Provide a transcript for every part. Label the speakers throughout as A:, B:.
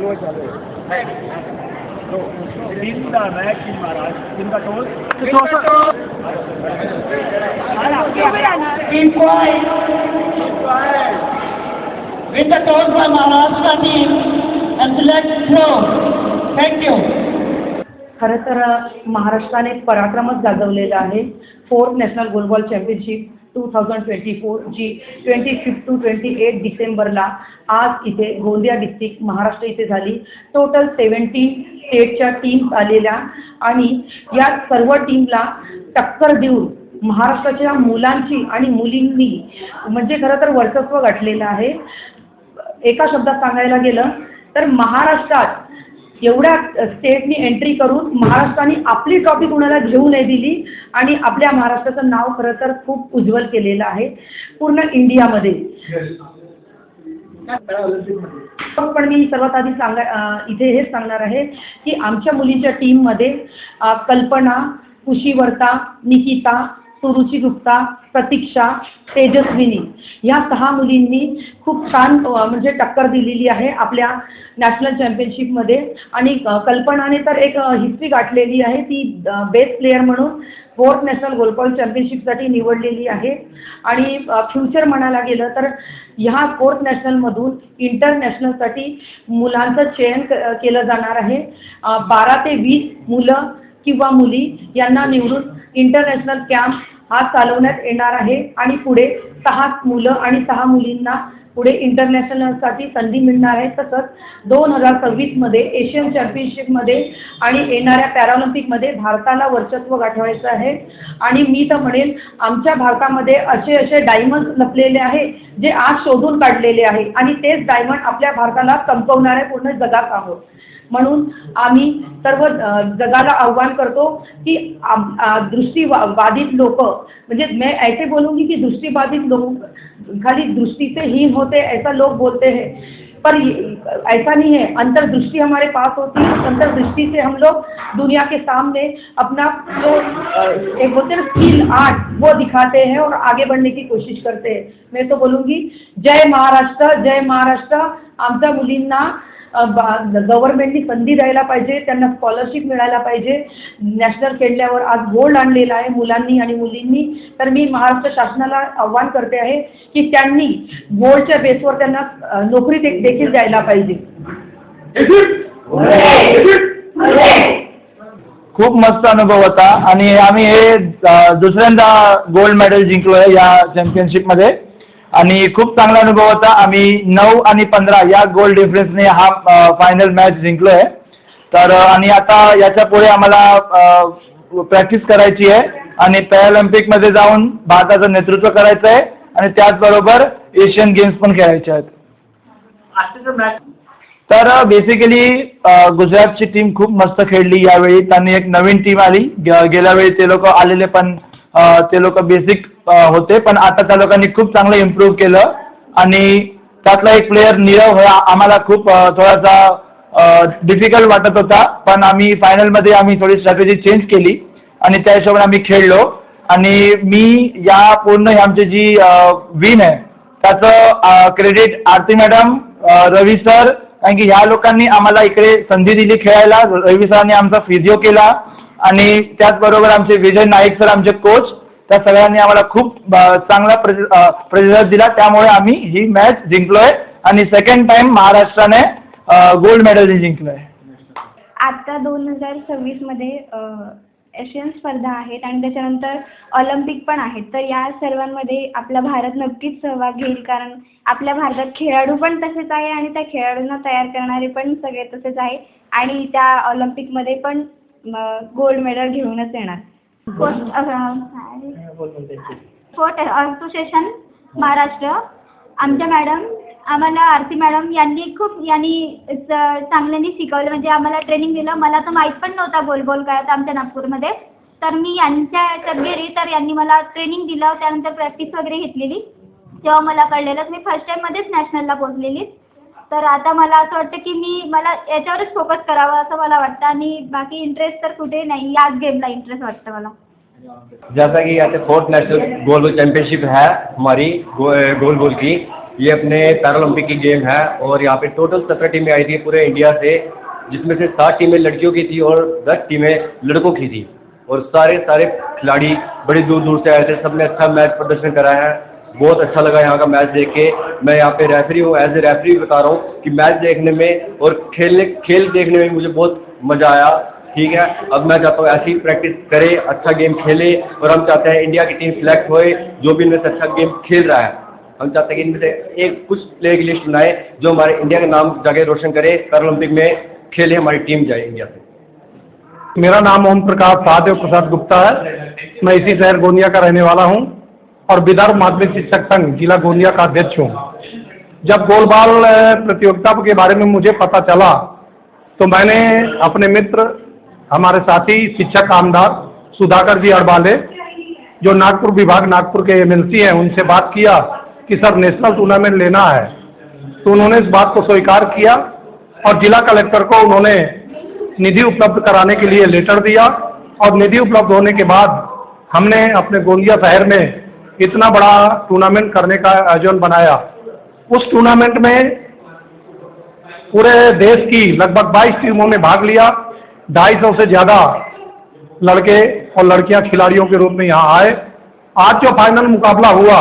A: चालू आहे चालू
B: टीम महाराज टीम का टोल
C: Team point. With the toss by Maharashtra team and select throw. Thank you.
D: खरं तर महाराष्ट्राने पराक्रमच गाजवलेला आहे fourth national goalball championship two thousand twenty four G twenty fifth to twenty eight डिसेंबरला आज इथे गोंदिया डिस्ट्रिक्ट महाराष्ट्र इथे झाली. टोटल सेवन्टीन स्टेटच्या टीम्स आलेल्या आणि या सर्व टीमला टक्कर देऊन महाराष्ट्राच्या मुलांची आणि मुलींनी म्हणजे खरं तर वर्चस्व गाठलेलं आहे. एका शब्दात सांगायला गेलं तर महाराष्ट्रात एवढ्या स्टेटनी एंट्री करून महाराष्ट्राने आपली ट्रॉफी कुणाला घेऊ नाही दिली आणि आपल्या महाराष्ट्राचं नाव खरं तर खूप उज्ज्वल केलेलं आहे. पूर्ण इंडियामध्ये. पण मी सर्वात आधी सांगा इथे हेच सांगणार आहे की आमच्या मुलींच्या टीममध्ये कल्पना कुशीवर्ता निकिता सुरुची गुप्ता प्रतीक्षा तेजस्विनी. ह्या सहा मुलींनी खूप छान म्हणजे टक्कर दिलेली आहे आपल्या नॅशनल चॅम्पियनशिपमध्ये आणि कल्पनाने तर एक हिस्ट्री गाठलेली आहे. ती बेस्ट प्लेयर म्हणून फोर्थ नॅशनल गोलबॉल चॅम्पियनशिपसाठी निवडलेली आहे. आणि फ्युचर म्हणायला गेलं तर ह्या फोर्थ नॅशनलमधून इंटरनॅशनलसाठी मुलांचं चयन केलं जाणार आहे. बारा ते वीस मुलं किंवा मुली यांना निवडून इंटरनॅशनल कॅम्प हा चालवण्यात येणार आहे. आणि पुढे सहा मुलं आणि सहा मुलींना पुढे इंटरनॅशनलसाठी संधी मिळणार आहे. तसंच दोन हजार सव्वीसमध्ये एशियन चॅम्पियनशिपमध्ये आणि येणाऱ्या पॅरालिम्पिकमध्ये भारताला वर्चस्व गाठवायचं आहे. आणि मी तर म्हणेन आमच्या भारतामध्ये असे असे डायमंड लपलेले आहे जे आज शोधून काढलेले आहे. आणि तेच डायमंड आपल्या भारताला चमकवणारे पूर्ण जगात आहोत. म्हणून सर्व जगाला आव्हान करतो की दृष्टीबाधित लोक मैं ऐसे बोलूँगी की दृष्टिबाधित लोग खाली दृष्टि से हीन होते, ऐसा लोग बोलते हैं. पर ऐसा नहीं है. अंतर्दृष्टि हमारे पास होती है. अंतर्दृष्टि से हम लोग दुनिया के सामने अपना जो एक बोलते हैं स्किल आर्ट, वो दिखाते हैं और आगे बढ़ने की कोशिश करते हैं. मैं तो बोलूँगी, जय महाराष्ट्र जय महाराष्ट्र आमच्या मुलींना गव्हर्नमेंटनी संधी द्यायला पाहिजे त्यांना स्कॉलरशिप मिळायला पाहिजे. नॅशनल खेळल्यावर आज गोल्ड आणलेला आहे मुलांनी आणि मुलींनी. तर मी महाराष्ट्र शासनाला आव्हान करते आहे की त्यांनी गोल्डच्या बेसवर त्यांना नोकरी दे- देखील द्यायला पाहिजे.
E: खूप मस्त अनुभव होता. आणि आम्ही हे दुसऱ्यांदा गोल्ड मेडल जिंकलोय या चॅम्पियनशिपमध्ये आणि खूप चांगला अनुभव होता. आम्ही नऊ आणि पंधरा या गोल्ड डिफरन्सने हा फायनल मॅच जिंकलोय. तर अ, आणि आता याच्यापुढे आम्हाला प्रॅक्टिस करायची आहे. आणि पॅरालिम्पिकमध्ये जाऊन भारताचं नेतृत्व करायचं आहे. आणि त्याचबरोबर एशियन गेम्स पण खेळायचे आहेत. तर बेसिकली गुजरातची टीम खूप मस्त खेळली. यावेळी त्यांनी एक नवीन टीम आली. गेल्या वेळी ते लोक आलेले पण ते लोक बेसिक होते पण आता त्या लोकांनी खूप चांगलं इम्प्रूव्ह केलं. आणि त्यातला एक प्लेअर नीरव हा आम्हाला खूप थोडासा डिफिकल्ट वाटत होता. पण आम्ही फायनलमध्ये आम्ही थोडी स्ट्रॅटेजी चेंज केली. आणि त्या हिशोबाने आम्ही खेळलो. आणि मी या पूर्ण आमची जी विन आहे त्याचं credit Aarti madam Ravi sir कारण की ह्या लोकांनी आम्हाला इकडे संधी दिली खेळायला. रवी सरांनी आमचा फिजिओ केला. आणि त्याचबरोबर आमचे विजय नाईक सर आमचे कोच त्या सगळ्यांनी आम्हाला खूप चांगला प्रति प्रतिसाद दिला. त्यामुळे आम्ही ही मॅच जिंकलोय. आणि सेकंड टाइम महाराष्ट्राने गोल्ड मेडल जिंकलोय.
F: आता दोन हजार सव्वीसमध्ये एशियन स्पर्धा आहेत आणि त्याच्यानंतर ऑलिम्पिक पण आहेत. तर या सर्वांमध्ये आपला भारत नक्कीच सहभाग घेईल कारण आपल्या भारतात खेळाडू पण तसेच आहे आणि त्या खेळाडूंना तयार करणारे पण सगळे तसेच आहे. आणि त्या ऑलिम्पिकमध्ये पण गोल्ड मेडल घेऊनच येणार.
G: Sport association Maharashtra. आमच्या मॅडम आम्हाला आरती मॅडम यांनी खूप यांनी च- चांगल्याने शिकवलं. म्हणजे आम्हाला ट्रेनिंग दिलं. मला तर माहीत पण नव्हता गोलबॉल काय होता आमच्या नागपूरमध्ये. तर मी यांच्या याच्यात गेली तर यांनी मला ट्रेनिंग दिलं. त्यानंतर प्रॅक्टिस वगैरे घेतलेली. तेव्हा मला कळलेलं मी फर्स्ट टाईममध्येच नॅशनलला पोचलेली तर आता मला असं वाटतं की मी मला याच्यावरच फोकस करावं असं मला वाटतं. आणि बाकी इंटरेस्ट तर कुठे नाही. याच गेमला इंटरेस्ट वाटतं मला.
H: जैसा कि यहाँ पे फोर्थ नेशनल गोल चैंपियनशिप है हमारी गो, गोल गोल की। ये अपने पैरालंपिक की गेम है और यहाँ पे टोटल सत्रह टीमें आई थी पूरे इंडिया से जिसमें से सात टीमें लड़कियों की थी और दस टीमें लड़कों की थी। और सारे सारे खिलाड़ी बड़ी दूर दूर से आए थे। सबने अच्छा मैच प्रदर्शन करा है। बहुत अच्छा लगा यहाँ का मैच देख के। मैं यहाँ पे रेफरी हूँ एज ए रेफरी बता रहा हूँ कि मैच देखने में और खेलने खेल देखने में मुझे बहुत मज़ा आया, ठीक है? अब मैं चाहता हूँ ऐसी प्रैक्टिस करे अच्छा गेम खेले और हम चाहते हैं इंडिया की टीम सिलेक्ट होए, जो भी इनमें से अच्छा गेम खेल रहा है। हम चाहते हैं कि इनमें से एक कुछ प्लेयर की लिस्ट बनाए जो हमारे इंडिया का नाम जगह रोशन करे पैरालंपिक में खेले, हमारी टीम जाए इंडिया से।
A: मेरा नाम ओम प्रकाश महादेव प्रसाद गुप्ता है। मैं इसी शहर गोंदिया का रहने वाला हूँ। और विदर्भ माध्यमिक शिक्षक संघ, जिला गोंदिया का अध्यक्ष हूँ। जब गोलबाल प्रतियोगिता के बारे में मुझे पता चला तो मैंने अपने मित्र, हमारे साथी, शिक्षक आमदार सुधाकर जी अड़बाले, जो नागपुर विभाग, नागपुर के एमएलसी हैं, उनसे बात किया कि, सर, नेशनल टूर्नामेंट लेना है। तो उन्होंने इस बात को स्वीकार किया और जिला कलेक्टर को उन्होंने निधि उपलब्ध कराने के लिए लेटर दिया और निधि उपलब्ध होने के बाद हमने अपने गोंदिया शहर में इतना बड़ा टूर्नामेंट करने का आयोजन बनाया। उस टूर्नामेंट में पूरे देश की लगभग 22 टीमों ने भाग लिया। ढाई सौ से ज़्यादा लड़के और लड़कियाँ खिलाड़ियों के रूप में यहाँ आए। आज जो फाइनल मुकाबला हुआ,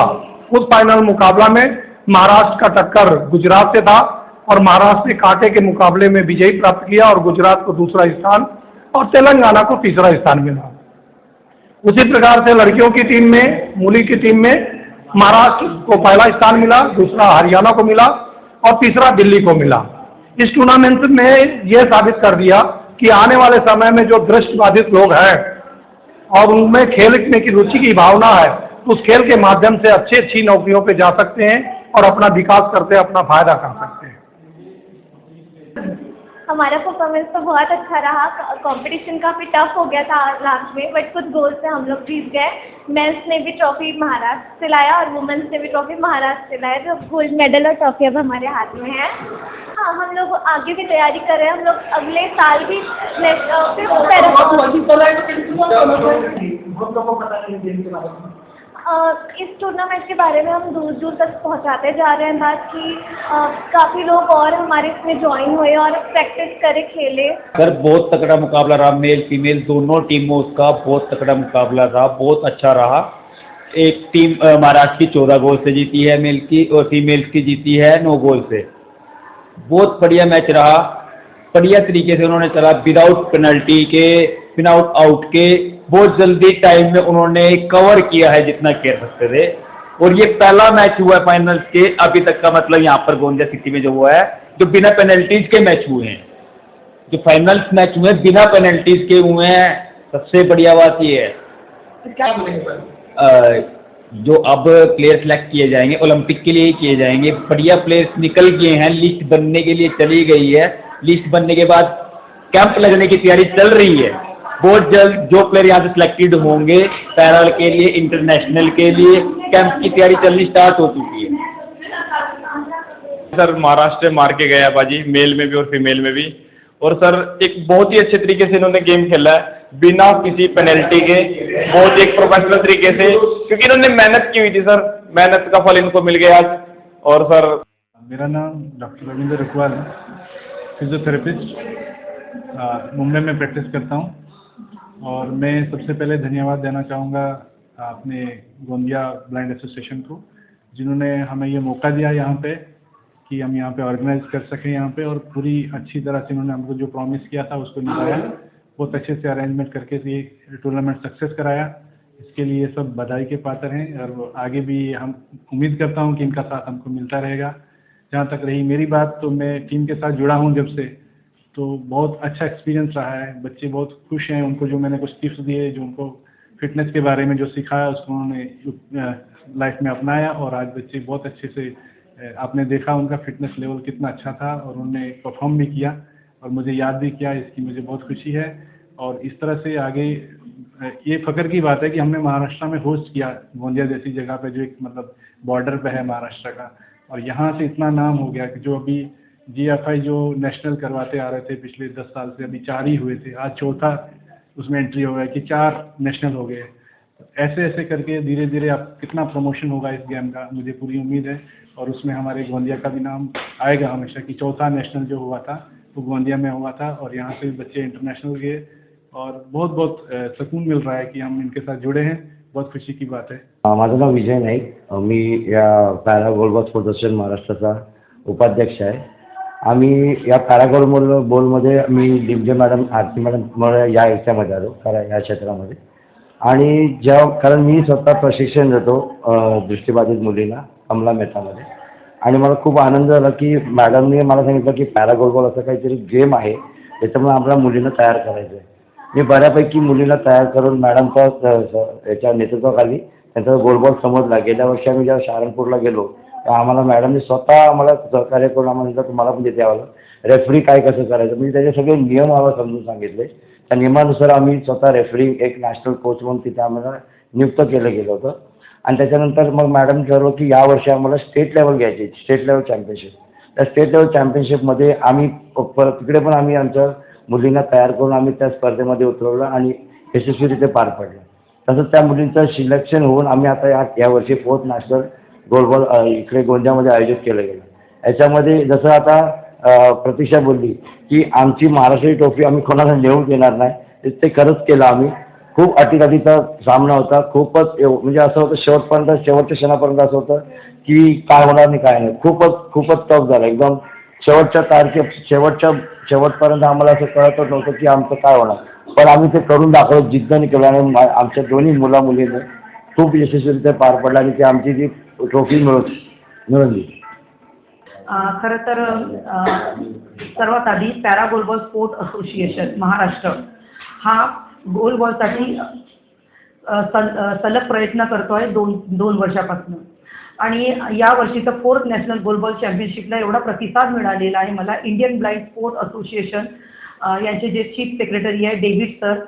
A: उस फाइनल मुकाबला में महाराष्ट्र का टक्कर गुजरात से था और महाराष्ट्र ने कांटे के मुकाबले में विजयी प्राप्त किया और गुजरात को दूसरा स्थान और तेलंगाना को तीसरा स्थान मिला। उसी प्रकार से लड़कियों की टीम में, मूली की टीम में महाराष्ट्र को पहला स्थान मिला, दूसरा हरियाणा को मिला और तीसरा दिल्ली को मिला। इस टूर्नामेंट ने यह साबित कर दिया कि आने वाले समय में जो दृष्टिबाधित लोग हैं और उनमें खेलने की रुचि की भावना है, उस खेल के माध्यम से अच्छी अच्छी नौकरियों पे जा सकते हैं और अपना विकास करते अपना फ़ायदा कर सकते हैं।
I: हमारा परफॉर्मेंस तो बहुत अच्छा रहा। कंपटीशन काफ़ी टफ हो गया था लास्ट में बट कुछ गोल से हम लोग जीत गए। मेंस ने भी ट्रॉफी महाराष्ट्र से लाया और वुमेंस ने भी ट्रॉफी महाराष्ट्र से लाया जो गोल्ड मेडल और ट्रॉफी अब हमारे हाथ में है। हाँ हम लोग आगे भी तैयारी कर रहे हैं। हम लोग अगले साल भी नेक्स्ट अ, इस टूर्नामेंट के बारे में हम दूर दूर तक पहुंचाते जा रहे हैं, बात कि काफ़ी लोग और हमारे इसमें ज्वाइन हुए और प्रैक्टिस करे, खेले।
B: सर बहुत तगड़ा मुकाबला रहा मेल फीमेल दोनों टीमों का बहुत तगड़ा मुकाबला रहा, बहुत अच्छा रहा। एक टीम महाराष्ट्र की चौदह गोल से जीती है मेल की, और फीमेल्स की जीती है नौ गोल से। बहुत बढ़िया मैच रहा। बढ़िया तरीके से उन्होंने चला विदाउट पेनल्टी के विदाउट आउट के बहुत जल्दी टाइम में उन्होंने कवर किया है जितना कर सकते थे। और ये पहला मैच हुआ है फाइनल्स के अभी तक का मतलब यहाँ पर गोंदिया सिटी में जो हुआ है जो बिना पेनल्टीज के मैच हुए हैं। जो फाइनल्स मैच हुए हैं बिना पेनल्टीज के हुए हैं सबसे बढ़िया बात ये है। अ, जो अब प्लेयर सेलेक्ट किए जाएँगे ओलंपिक के लिए ही किए जाएँगे बढ़िया प्लेयर्स निकल गए हैं लिस्ट बनने के लिए चली गई है। लिस्ट बनने के बाद कैंप लगने की तैयारी चल रही है। बहुत जल्द जो प्लेयर यहाँ से सिलेक्टेड होंगे पैरल के लिए इंटरनेशनल के लिए कैंप की तैयारी चलनी स्टार्ट हो चुकी है।
J: सर महाराष्ट्र मार के गया बाजी मेल में भी और फीमेल में भी। और सर एक बहुत ही अच्छे तरीके से इन्होंने गेम खेला है बिना किसी पेनल्टी के। बहुत एक प्रोफेशनल तरीके से क्योंकि इन्होंने मेहनत की हुई थी सर। मेहनत का फल इनको मिल गया आज। और सर
A: मेरा नाम डॉक्टर रविंद्र रखवाल है फिजियोथेरेपिस्ट मुंबई में प्रैक्टिस करता हूँ। और मैं सबसे पहले धन्यवाद देना चाहूँगा अपने गोंदिया ब्लाइंड एसोसिएशन को, जिन्होंने हमें ये मौका दिया यहाँ पे कि हम यहाँ पे ऑर्गेनाइज कर सकें यहाँ पे और पूरी अच्छी तरह से इन्होंने हमको जो प्रॉमिस किया था उसको निभाया। बहुत अच्छे से अरेंजमेंट करके ये टूर्नामेंट सक्सेस कराया। इसके लिए सब बधाई के पात्र हैं और आगे भी हम उम्मीद करता हूँ कि इनका साथ हमको मिलता रहेगा। जहाँ तक रही मेरी बात तो मैं टीम के साथ जुड़ा हूँ जब से। तो बहुत अच्छा एक्सपीरियंस रहा है। बच्चे बहुत खुश हैं। उनको जो मैंने कुछ टिप्स दिए, जो उनको फिटनेस के बारे में जो सिखाया, उसको उन्होंने लाइफ में अपनाया और आज बच्चे बहुत अच्छे से आपने देखा उनका फिटनेस लेवल कितना अच्छा था और उन्होंने परफॉर्म भी किया और मुझे याद भी किया। इसकी मुझे बहुत खुशी है और इस तरह से आगे ये फख्र की बात है कि हमने महाराष्ट्र में होस्ट किया, गोंदिया जैसी जगह पे जो एक मतलब बॉर्डर पे है महाराष्ट्र का। और यहाँ से इतना नाम हो गया कि जो अभी जीएफआई जो नेशनल करवाते आ रहे थे पिछले दस साल से अभी चार ही हुए थे। आज चौथा उसमें एंट्री हो गया कि चार नेशनल हो गए।
K: ऐसे ऐसे करके धीरे धीरे आप कितना प्रमोशन होगा इस गेम का मुझे पूरी उम्मीद है। और उसमें हमारे गोंदिया का भी नाम आएगा हमेशा कि चौथा नेशनल जो हुआ था वो गोंदिया में हुआ था और यहाँ से भी बच्चे इंटरनेशनल गए। और बहुत बहुत सुकून मिल रहा है कि हम इनके साथ जुड़े हैं। बहुत खुशी की बात है।
L: अ, माझं नाव विजय नाईक. मी या पॅरा गोलबॉल स्पोर्ट असोसिएशन महाराष्ट्राचा उपाध्यक्ष आहे. आम्ही या कारागोल बोलमध्ये बॉलमध्ये मी दिग्जय मॅडम आरती मॅडम या याच्यामध्ये आलो कारण या क्षेत्रामध्ये. आणि जेव्हा कारण मी स्वतः प्रशिक्षण देतो दृष्टीबाधित मुलींना कमला मेहतामध्ये. आणि मला खूप आनंद झाला की मॅडमने मला सांगितलं की पॅरागोलबॉल असं काहीतरी गेम आहे त्याच्यामुळे आपल्या मुलींना तयार करायचं आहे. मी बऱ्यापैकी मुलींना तयार करून मॅडमच्या याच्या नेतृत्वाखाली त्यांचा गोलबॉल समजला. गेल्या वर्षी आम्ही जेव्हा शहारनपूरला गेलो आम्हाला मॅडमने स्वतः आम्हाला सहकार्य करून आम्हाला सांगितलं तुम्हाला पण तिथे यावं रेफरी काय कसं करायचं? म्हणजे त्याचे सगळे नियम आम्हाला समजून सांगितले. त्या नियमानुसार आम्ही स्वतः रेफरी एक नॅशनल कोच म्हणून तिथे आम्हाला नियुक्त केलं गेलं होतं. आणि त्याच्यानंतर मग मॅडम ठरवलं की या वर्षी आम्हाला स्टेट लेवल घ्यायची स्टेट लेवल चॅम्पियनशिप त्या स्टेट लेवल चॅम्पियनशिपमध्ये आम्ही परत तिकडे पण आम्ही आमच्या मुलींना तयार करून आम्ही त्या स्पर्धेमध्ये उतरवलं आणि यशस्वीरित्या पार पडलं. तसंच त्या मुलींचं सिलेक्शन होऊन आम्ही आता या यावर्षी फोर्थ नॅशनल गोलबॉल इकडे गोंदियामध्ये आयोजित केलं गेलं. याच्यामध्ये जसं आता प्रतीक्षा बोलली की आमची महाराष्ट्र ट्रॉफी आम्ही कोणाला नेऊ देणार नाही ते- खरंच केलं आम्ही. खूप अटीतटीचा सामना होता खूपच एव- म्हणजे असं होतं शेवटपर्यंत शेवटच्या क्षणापर्यंत असं होतं की काय होणार नाही काय नाही. खूपच खूपच टफ झालं. एकदम शेवटच्या तारखे शेवटच्या शेवटपर्यंत आम्हाला असं कळतच नव्हतं की आमचं काय होणार. पण आम्ही ते करून दाखवलं जिद्दने केलं आणि मा- आमच्या दोन्ही मुला मुलीने खूप यशस्वीरित्या पार पडलं आणि ती आमची जी ट्रॉफी मिळत
D: मिळाली खरं तर सर्वात आधी para goalball sport association Maharashtra हा गोलबॉलसाठी सल- सलग प्रयत्न करतो आहे दोन दोन वर्षापासून. आणि या वर्षीचं फोर्थ नॅशनल गोलबॉल चॅम्पियनशिपला एवढा प्रतिसाद मिळालेला आहे. मला इंडियन ब्लाइंड स्पोर्ट असोसिएशन यांचे जे चीफ सेक्रेटरी आहे डेव्हिड सर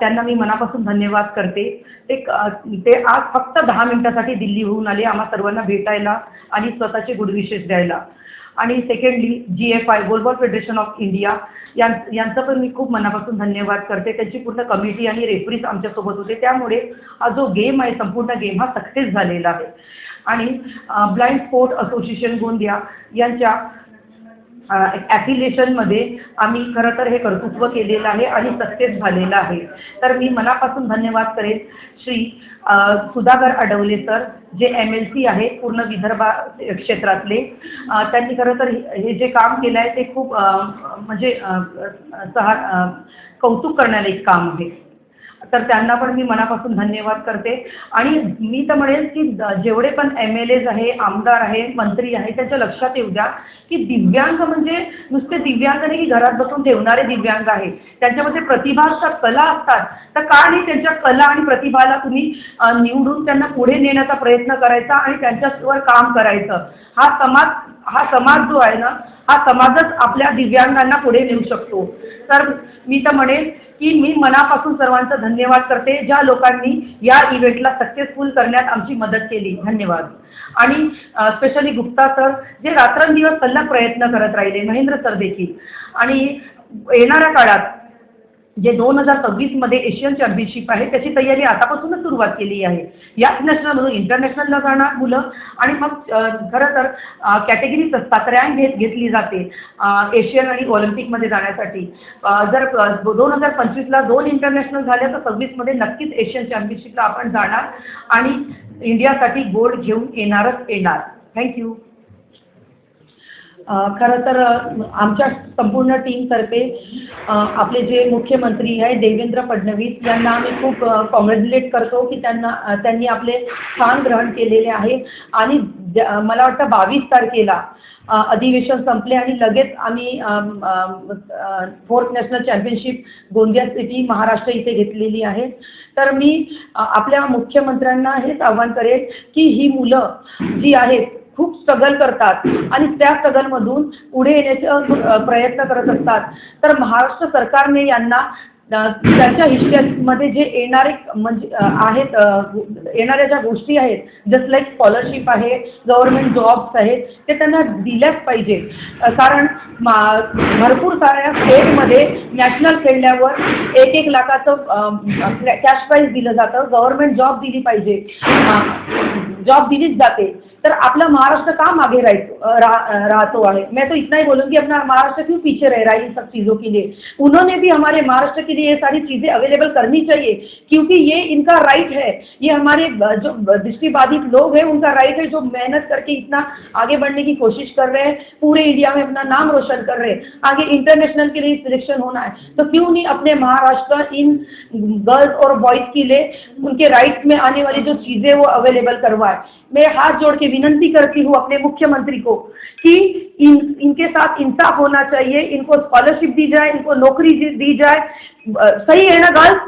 D: त्यांना मी मनापासून धन्यवाद करते. ते ते आज फक्त दहा मिनिटासाठी दिल्लीहून आले आम्हा सर्वांना भेटायला आणि स्वतःचे गुडविशेष द्यायला. आणि secondly G F I goalball federation of India यां यांचं पण मी खूप मनापासून धन्यवाद करते. त्यांची पूर्ण कमिटी आणि रेफरीज आमच्यासोबत होते. त्यामुळे हा जो गेम आहे संपूर्ण गेम हा सक्सेस झालेला आहे. आणि ब्लाइंड स्पोर्ट असोसिएशन गोंदिया यांच्या ॲफिलिएशनमध्ये आम्ही खरं तर हे कर्तृत्व केलेलं आहे आणि सक्सेस झालेलं आहे. तर मी मनापासून धन्यवाद करेन श्री सुधाकर अडवले सर जे एम एल सी आहे पूर्ण विदर्भा क्षेत्रातले. त्यांनी खरं तर हे जे काम केलं आहे ते खूप म्हणजे सहा कौतुक करण्याला एक काम आहे. तर त्यांना पण मी मनापासून धन्यवाद करते. आणि मी तर म्हणेल की द- जेवढे पण एम एल एज आहे आमदार आहे मंत्री आहे त्यांच्या लक्षात येऊ द्या की दिव्यांग म्हणजे नुसते दिव्यांग नाही की घरात बसून ठेवणारे दिव्यांग आहे. त्यांच्यामध्ये प्रतिभा असतात कला असतात. तर का नाही त्यांच्या कला आणि प्रतिभाला तुम्ही निवडून त्यांना पुढे नेण्याचा प्रयत्न करायचा आणि त्यांच्यावर काम करायचं? हा समाज हा समाज जो आहे ना हा समाजच आपल्या दिव्यांगांना पुढे नेऊ शकतो. तर मी तर म्हणेन की मी मनापासून सर्वांचं धन्यवाद करते ज्या लोकांनी या इव्हेंटला सक्सेसफुल करण्यात आमची मदत केली. धन्यवाद. आणि स्पेशली गुप्ता सर जे रात्रंदिवस सल्ला प्रयत्न करत राहिले महेंद्र सर देखील. आणि येणाऱ्या काळात जे दोन हजार सव्वीसमध्ये एशियन चॅम्पियनशिप आहे त्याची तयारी आतापासूनच सुरुवात केली आहे. याच नॅशनलमधून इंटरनॅशनलला जाणार मुलं आणि मग खरं तर कॅटेगरीज असतात रँक घेत घेतली जाते एशियन आणि ऑलिम्पिकमध्ये जाण्यासाठी. जर दोन हजार पंचवीसला दोन इंटरनॅशनल झाल्या तर सव्वीसमध्ये नक्कीच एशियन चॅम्पियनशिपला आपण जाणार आणि इंडियासाठी गोल्ड घेऊन येणारच येणार. थँक्यू खरं तर आमच्या संपूर्ण टीमतर्फे आपले जे मुख्यमंत्री आहे देवेंद्र फडणवीस यांना आम्ही खूप कॉंग्रॅच्युलेट करतो की त्यांना त्यांनी आपले स्थान ग्रहण केलेले आहे. आणि ज- मला वाटतं बावीस तारखेला अधिवेशन संपले आणि लगेच आम्ही fourth national championship Gondia city Maharashtra इथे घेतलेली आहे. तर मी आपल्या मुख्यमंत्र्यांना हेच आव्हान करेन की ही मुलं जी आहेत खूप स्ट्रगल करतात. आणि त्या स्ट्रगलमधून पुढे येण्याचा प्रयत्न करत असतात. तर महाराष्ट्र सरकारने यांना त्याच्या हिस्ट्रीमध्ये जे येणारे म्हणजे आहेत येणाऱ्या ज्या गोष्टी आहेत जस्ट लाईक स्कॉलरशिप आहे गव्हर्नमेंट जॉब्स आहेत ते त्यांना दिल्याच पाहिजे. कारण मा- भरपूर साऱ्या स्टेटमध्ये नॅशनल खेळल्यावर एक एक लाखाचं कॅश प्राईज दिलं जातं गव्हर्नमेंट जॉब दिली पाहिजे. जॉब दिलीच जाते. तर आपला महाराष्ट्र का मागे राहतो राहतो आहे? है मैं तो इतना ही बोलूँगी अपना महाराष्ट्र क्यों पीछे रह रहा है इन सब चीज़ों के लिए उन्होंने भी हमारे महाराष्ट्र के लिए ये सारी चीज़ें अवेलेबल करनी चाहिए, क्योंकि ये इनका राइट है। ये हमारे जो दृष्टिबाधित लोग हैं, उनका राइट है जो मेहनत करके इतना आगे बढ़ने की कोशिश कर रहे हैं, पूरे इंडिया में अपना नाम रोशन कर रहे हैं। आगे इंटरनेशनल के लिए सिलेक्शन होना है। तो क्यों नहीं अपने महाराष्ट्र इन गर्ल्स और बॉयज़ के लिए उनके राइट में आने वाली जो चीज़ें वो अवेलेबल करवाए? मैं हाथ जोड़ के विनंती करती हूँ अपने मुख्यमंत्री को कि इन, इनके साथ इंसाफ होना चाहिए, इनको स्कॉलरशिप दी जाए, इनको नौकरी दी जाए। सही है ना गर्ल्स